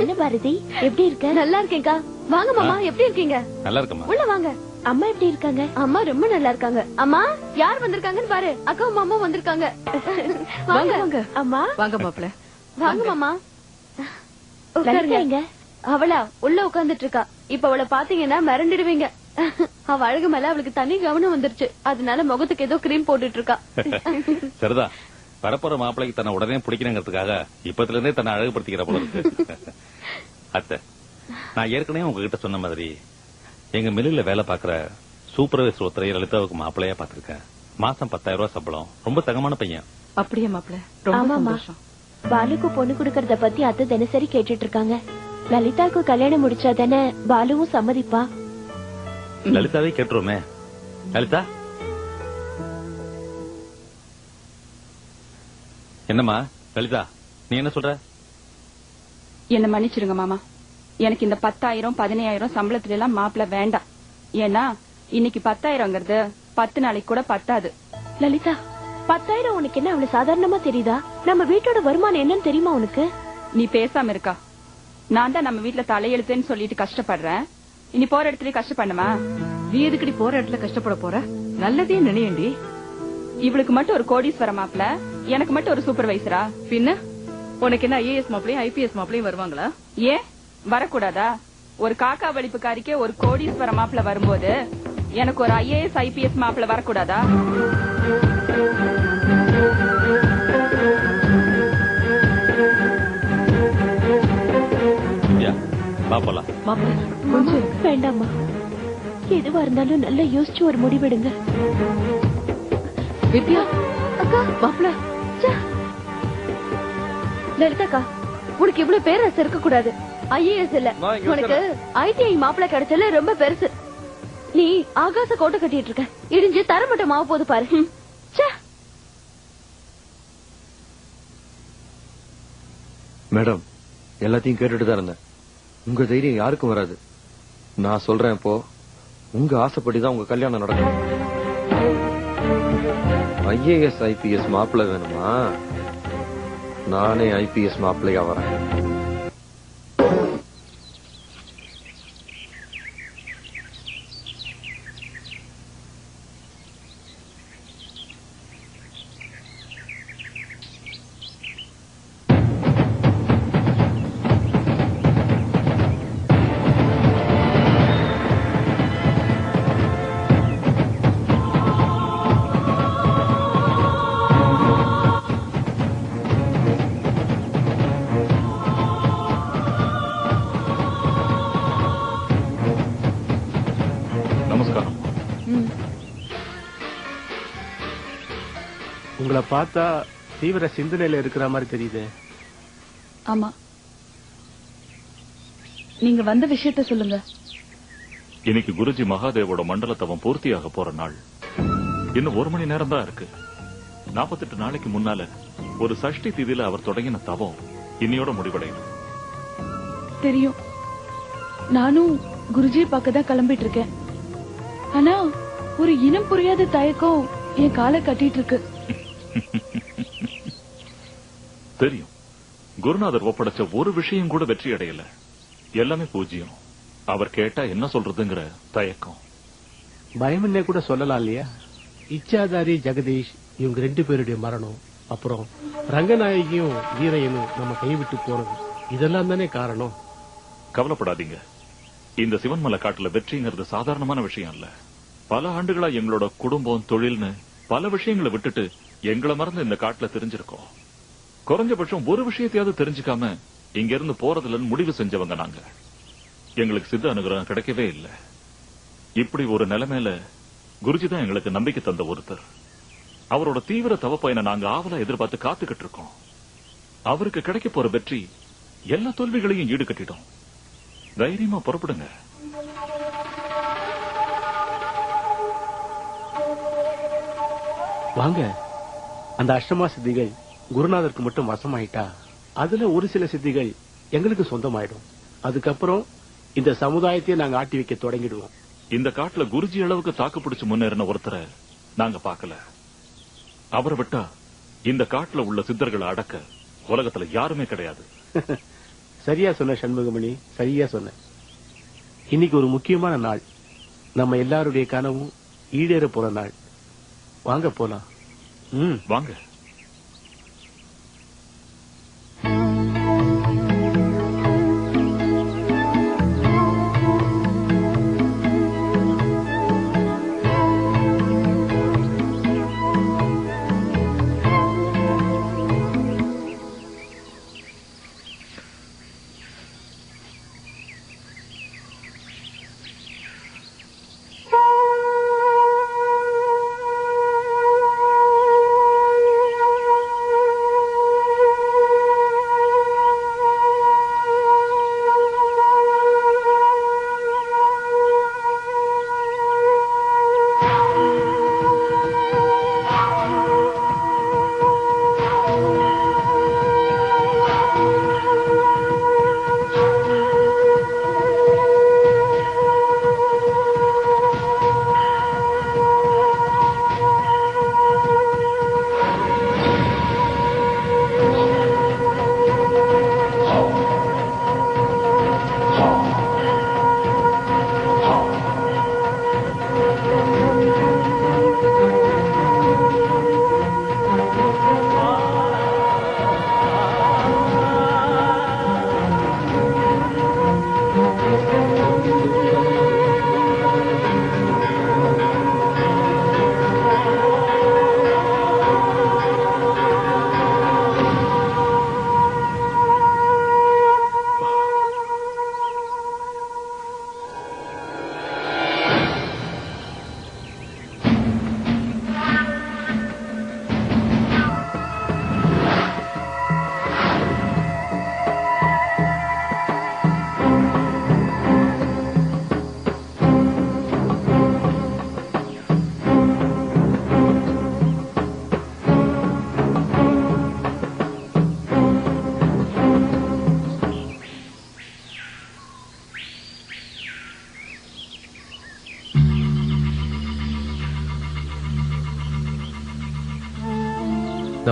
என்ன பாரதி? எப்படி இருக்க? நல்லா இருக்கேன்க்கா. வாங்க மாமா எப்படி இருக்கீங்க? நல்லா இருக்கம்மா. உள்ள வாங்க. அம்மா எப்படி இருக்காங்க? அம்மா ரொம்ப நல்லா இருக்காங்க. அம்மா யார் வந்திருக்காங்கன்னு பாரு. அக்காவும் மாமா வந்திருக்காங்க. வாங்க. வாங்க. அம்மா. வாங்க மாப்பிள வாங்க மாமா. உட்காருங்க. அவளா உள்ள உட்கார்ந்துட்டு இருக்கா. இப்ப அவளை பாத்தீங்கன்னா மிரண்டிடுவீங்க. அவ அழகு மேல அவளுக்கு தனி கவனம் வந்துருச்சு. அதனால முகத்துக்கு ஏதோ கிரீம் போட்டுட்டு இருக்கா. சரிதான். வரப்போற மாப்பிளைக்கு தன்னை உடனே பிடிக்கணுங்கிறதுக்காக இப்பத்துல இருந்தே தன்னை அழகுபடுத்திக்கிற போல இருக்கு. அத்தை நான் ஏற்கனவே உங்ககிட்ட சொன்ன மாதிரி எங்க மில்லுல வேலை பாக்குற சூப்பர்வைசர் ஒருத்தரை லலிதாவுக்கு மாப்பிளையா பாத்திருக்கேன் மாசம் பத்தாயிரம் ரூபாய் சம்பளம். ரொம்ப தங்கமான பையன். அப்படியே மாப்பிள ரொம்ப ஆமாமா. சந்தோஷம். பாலுக்கு பொண்ணு குடுக்கறத பத்தி அத்தை தினசரி கேட்டுட்டு இருக்காங்க லலிதாக்கு கல்யாணம் முடிச்சா தானே பாலுவும் சம்மதிப்பா? லலிதாவே கேட்டுருவோமே. லலிதா? என்னம்மா? லலிதா நீ என்ன சொல்ற? என்ன மன்னிச்சிருங்க மாமா. எனக்கு இந்த பத்தாயிரம் பதினையாயிரம் சம்பளத்துல எல்லாம் மாப்பிள வேண்டாம். ஏன்னா இன்னைக்கு பத்தாயிரங்கிறது பத்து நாளைக்கு கூட பத்தாது. லலிதா பத்தாயிரம் உனக்கு என்ன அவ்வளவு சாதாரணமா தெரியுதா? நம்ம வீட்டோட வருமானம் என்னன்னு தெரியுமா உனக்கு? நீ பேசாம இருக்கா? நான் தான் நம்ம வீட்ல தலையெழுத்துன்னு சொல்லிட்டு கஷ்டப்படுறேன். இனி போற இடத்துலயே கஷ்டப்படணுமா? நீ எதுக்கடி போற இடத்துல கஷ்டப்பட போற? நல்லதே நினையண்டி. இவளுக்கு மட்டும் ஒரு கோடீஸ்வர மாப்பிள. எனக்கு மட்டும் ஒரு சூப்பர்வைசரா பின்ன? உனக்கு என்ன ஐஏஎஸ் மாப்பிளையும் ஐபிஎஸ் மாப்பிளையும் வருவாங்களா? ஏன்? வரக்கூடாதா? ஒரு காக்கா வலிப்புக்காரிக்கே ஒரு கோடீஸ்வர மாப்பிள வரும்போது எனக்கு ஒரு ஐஏஎஸ் ஐபிஎஸ் மாப்பிள வரக்கூடாதா? யா பாப்பலாம். வேண்டாம்மா. எதுவா இருந்தாலும் நல்லா யோசிச்சு ஒரு முடிவெடுங்க. வித்யா அக்கா. மாப்பிள லலிதாக்கா உனக்கு இவ்வளவு பேரரசு இருக்க கூடாது ஐஏஎஸ் இல்ல. உனக்கு ஐடிஐ மாப்பிள கிடைச்சல ரொம்ப பெருசு. நீ ஆகாச கோட்டை கட்டிட்டு இருக்க. இடிஞ்சு தரமட்டம் மாவு போது பாரு. மேடம் எல்லாத்தையும் கேட்டுட்டு தான் இருந்தேன். உங்க தைரியம் யாருக்கும் வராது. நான் சொல்றேன் இப்போ உங்க ஆசைப்படி தான் உங்க கல்யாணம் நடக்கும். ஐஏஎஸ் ஐபிஎஸ் மாப்பிள்ளை வேணுமா? நானே ஐபிஎஸ் மாப்பிள்ளையா வரேன். பார்த்தா தீவிர சிந்தனையில இருக்கிற மாதிரி தெரியுது. ஆமா. நீங்க வந்த விஷயத்த சொல்லுங்க. இன்னைக்கு குருஜி மகாதேவோட மண்டல தவம் பூர்த்தியாக போற நாள். இன்னும் ஒரு மணி நேரம் தான் இருக்கு. நாற்பத்தெட்டு நாளைக்கு முன்னால ஒரு சஷ்டி திதியில அவர் தொடங்கின தவம் இன்னையோட முடிவடையும். தெரியும். நானும் குருஜியை பார்க்க தான் கிளம்பிட்டு இருக்கேன். ஆனா ஒரு இனம் புரியாத தயக்கம் என் காலை கட்டிட்டு இருக்கு. தெரியும். குருநாதர் ஒப்படைச்ச ஒரு விஷயம் கூட வெற்றி அடையல. எல்லாமே பூஜ்யம் அவர் கேட்டா என்ன சொல்றதுங்கிற தயக்கம். பயமில்லே கூட சொல்லலாம் இல்லையா? இச்சாதாரி ஜெகதீஷ் இவங்க ரெண்டு பேருடைய மரணம் அப்புறம் ரங்கநாயகியும் வீரையனும் நம்ம கைவிட்டு போனது. இதெல்லாம் தானே காரணம்? கவலைப்படாதீங்க. இந்த சிவன்மலை காட்டுல வெற்றிங்கிறது சாதாரணமான விஷயம் இல்ல. பல ஆண்டுகளா எங்களோட குடும்பம் தொழில்னு பல விஷயங்களை விட்டுட்டு எங்களை மறந்து இந்த காட்டுல தெரிஞ்சிருக்கோம். குறைஞ்சபட்சம் ஒரு விஷயத்தையாவது தெரிஞ்சுக்காம இங்க இருந்து போறதுலன்னு முடிவு செஞ்சவங்க நாங்க. எங்களுக்கு சித்த அனுகிரகம் கிடைக்கவே இல்லை. இப்படி ஒரு நிலைமையில குருஜி தான் எங்களுக்கு நம்பிக்கை தந்த ஒருத்தர். அவரோட தீவிர தவப்பயனை நாங்க ஆவலா எதிர்பார்த்து காத்துக்கிட்டு இருக்கோம். அவருக்கு கிடைக்க போற வெற்றி எல்லா தோல்விகளையும் ஈடுகட்டிடும் தைரியமா புறப்படுங்க. வாங்க. அந்த அஷ்டமா சித்திகள் குருநாதருக்கு மட்டும் வசமாயிட்டா அதுல ஒரு சில சித்திகள் எங்களுக்கு சொந்தமாயிடும். அதுக்கப்புறம் இந்த சமுதாயத்தையே நாங்க ஆட்டி வைக்க தொடங்கிடுவோம். இந்த காட்டுல குருஜி அளவுக்கு தாக்கு பிடிச்சு முன்னேறின ஒருத்தரை நாங்க பார்க்கல. அவரை விட்டா இந்த காட்டுல உள்ள சித்தர்களை அடக்க உலகத்துல யாருமே கிடையாது. சரியா சொன்ன சண்முகமணி சரியா சொன்ன. இன்னைக்கு ஒரு முக்கியமான நாள். நம்ம எல்லாருடைய கனவும் ஈடேற போற நாள். வாங்க போலாம். வாங்க.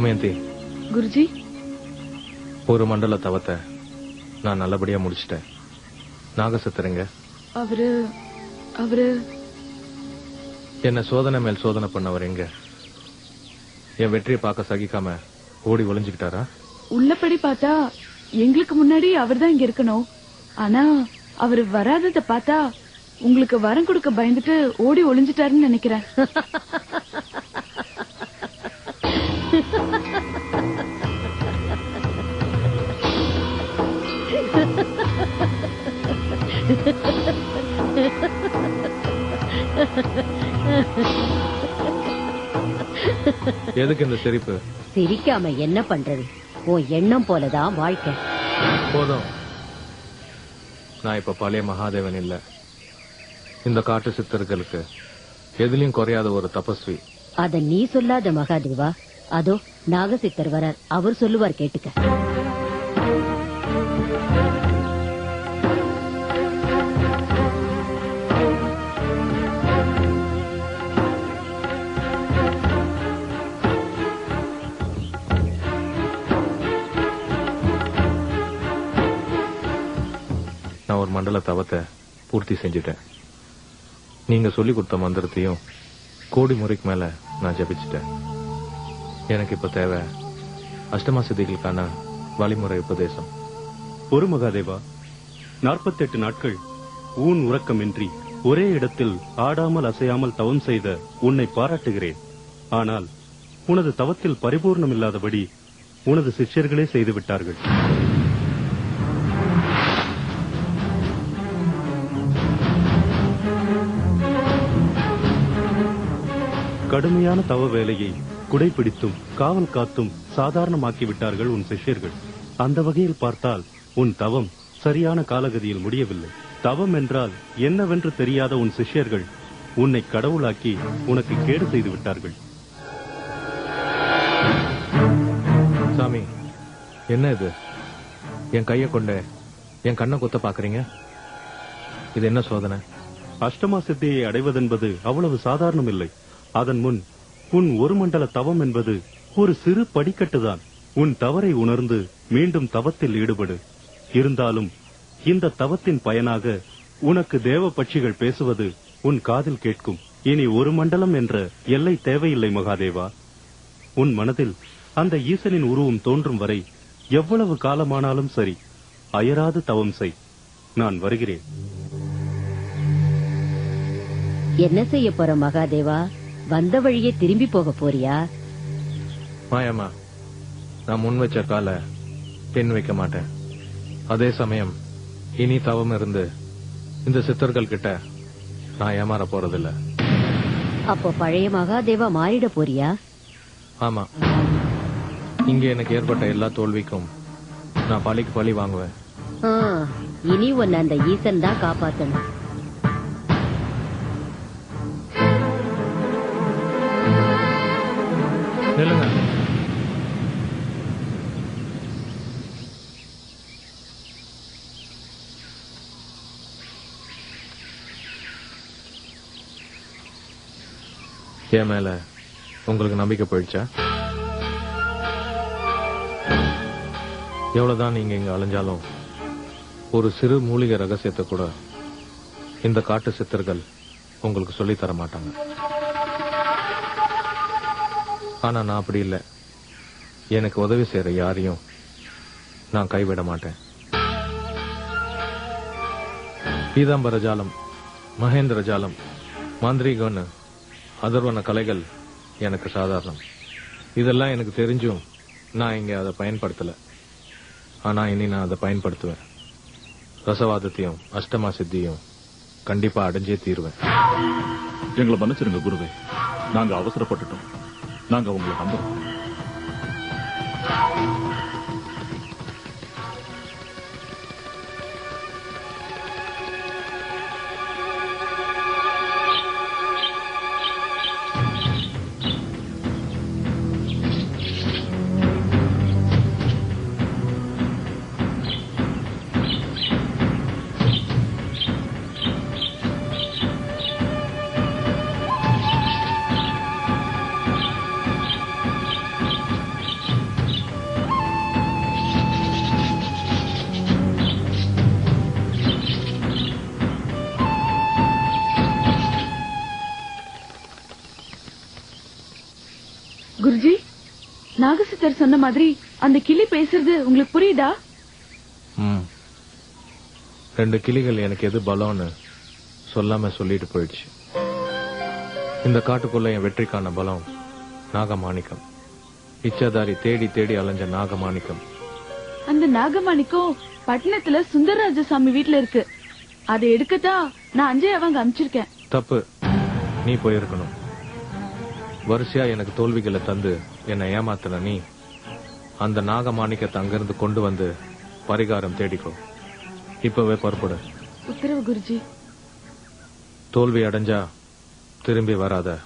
தமயந்தி குருஜி? ஒரு மண்டல தவத்தை நான் நல்லபடியா முடிச்சிட்டேன். நாகசத்திரங்க. அவரு அவரு. என்ன சோதனை மேல் சோதனை பண்ணவர் எங்க? என் வெற்றியை பார்க்க சகிக்காம ஓடி ஒளிஞ்சுக்கிட்டாரா? உள்ளபடி பார்த்தா எங்களுக்கு முன்னாடி அவர்தான் இங்க இருக்கணும். ஆனா அவரு வராதத பார்த்தா உங்களுக்கு வரம் கொடுக்க பயந்துட்டு ஓடி ஒளிஞ்சிட்டாருன்னு நினைக்கிறேன். எதுக்கு இந்த சிரிப்பு? சிரிக்காம என்ன பண்றது? உன் எண்ணம் போலதான் வாழ்க்கை. போதும். நான் இப்ப பழைய மகாதேவன் இல்ல. இந்த காட்டு சித்தர்களுக்கு எதுலயும் குறையாத ஒரு தபஸ்வி. அத நீ சொல்லாத மகாதேவா. அதோ நாகசித்தர் வரார். அவர் சொல்லுவார் கேட்டுக்க. நான் ஒரு மண்டல தவத்தை பூர்த்தி செஞ்சுட்டேன். நீங்க சொல்லி கொடுத்த மந்திரத்தையும் கோடி முறைக்கு மேல நான் ஜபிச்சிட்டேன். எனக்கு இப்ப தேவை அஷ்டமா சித்திகளுக்கான வழிமுறை உபதேசம். ஒரு மகாதேவா நாற்பத்தெட்டு நாட்கள் ஊன் உறக்கமின்றி ஒரே இடத்தில் ஆடாமல் அசையாமல் தவம் செய்த உன்னை பாராட்டுகிறேன். ஆனால் உனது தவத்தில் பரிபூர்ணம் இல்லாதபடி உனது சிஷ்யர்களே செய்துவிட்டார்கள். கடுமையான தவ வேலையை குடைபிடித்தும் காவல் காத்தும் சாதாரணமாக்கி விட்டார்கள் உன் சிஷ்யர்கள். அந்த வகையில் பார்த்தால் உன் தவம் சரியான காலகதியில் முடியவில்லை. தவம் என்றால் என்னவென்று தெரியாத உன் சிஷ்யர்கள் உன்னை கடவுளாக்கி உனக்கு கேடு செய்து விட்டார்கள். சாமி என்ன இது? என் கைய கொண்டு என் கண்ணை குத்த பாக்குறீங்க இது என்ன சோதனை? அஷ்டமா சித்தியை அடைவதென்பது அவ்வளவு சாதாரணம் இல்லை அதன் முன் உன் ஒரு மண்டல தவம் என்பது ஒரு சிறு படிக்கட்டுதான். உன் தவறை உணர்ந்து மீண்டும் தவத்தில் ஈடுபடு. இருந்தாலும் இந்த தவத்தின் பயனாக உனக்கு தேவ பட்சிகள் பேசுவது உன் காதில் கேட்கும். இனி ஒரு மண்டலம் என்ற எல்லை தேவையில்லை மகாதேவா. உன் மனதில் அந்த ஈசனின் உருவம் தோன்றும் வரை எவ்வளவு காலமானாலும் சரி அயராது தவம் செய். நான் வருகிறேன். என்ன செய்ய போற மகாதேவா? வந்த வழியே திரும்பி போக போறியா? மாயம்மா நான் முன் வச்ச கால பின் வைக்க மாட்டேன். அதே சமயம் இனி தவம் இருந்து இந்த சித்தர்கள் கிட்ட நான் ஏமாற போறதில்ல. அப்போ பழைய மகாதேவா மாறிட போறியா? ஆமா. இங்க எனக்கு ஏற்பட்ட எல்லா தோல்விக்கும் நான் பழிக்கு பழி வாங்குவேன். இனி உன்னை அந்த ஈசன் தான் காப்பாத்தணும். சொல்லுங்க. என் மேல உங்களுக்கு நம்பிக்கை போயிடுச்சா? எவ்வளவுதான் நீங்க இங்க அலைஞ்சாலும் ஒரு சிறு மூலிகை ரகசியத்தை கூட இந்த காட்டு சித்தர்கள் உங்களுக்கு சொல்லித் தர மாட்டாங்க. ஆனா நான் அப்படி இல்லை. எனக்கு உதவி செய்யற யாரையும் நான் கைவிட மாட்டேன். பீதாம்பர ஜாலம் மகேந்திர ஜாலம் மாந்திரிகன்னு அதர்வன கலைகள் எனக்கு சாதாரணம். இதெல்லாம் எனக்கு தெரிஞ்சும் நான் இங்க அதை பயன்படுத்தல. ஆனா இனி நான் அதை பயன்படுத்துவேன். ரசவாதத்தையும் அஷ்டமா சித்தியும் கண்டிப்பா அடைஞ்சே தீருவேன். எங்களை மன்னிச்சிருங்க குருவே. நாங்க அவசரப்பட்டுட்டோம். நாங்க உங்களை நம்புறோம் நாகசித்தர் சொன்ன மாதிரி அந்த கிளி பேசுறது உங்களுக்கு புரியுதா? ம். ரெண்டு கிளிகள் எனக்கு எது பலம்னு சொல்லாம சொல்லிட்டு போயிடுச்சு. இந்த காட்டுக்குள்ள என் வெற்றிக்கான பலம் நாகமாணிக்கம். இச்சாதாரி தேடி தேடி அலைஞ்ச நாகமாணிக்கம். அந்த நாகமணிக்கும் பட்டணத்துல சுந்தரராஜசாமி வீட்ல இருக்கு. அதை எடுக்கத்தான் நான் அஞ்சய் அவங்க அனுப்பிச்சிருக்கேன் தப்பு. நீ போயிருக்கணும். வரிசையா எனக்கு தோல்விகளை தந்து என்னை ஏமாத்தின நீ அந்த நாகமாணிக்கத்தை அங்கிருந்து கொண்டு வந்து பரிகாரம் தேடிக்கோ. இப்பவே புறப்படு. உத்தரவு குருஜி. தோல்வி அடைஞ்சா திரும்பி வராத.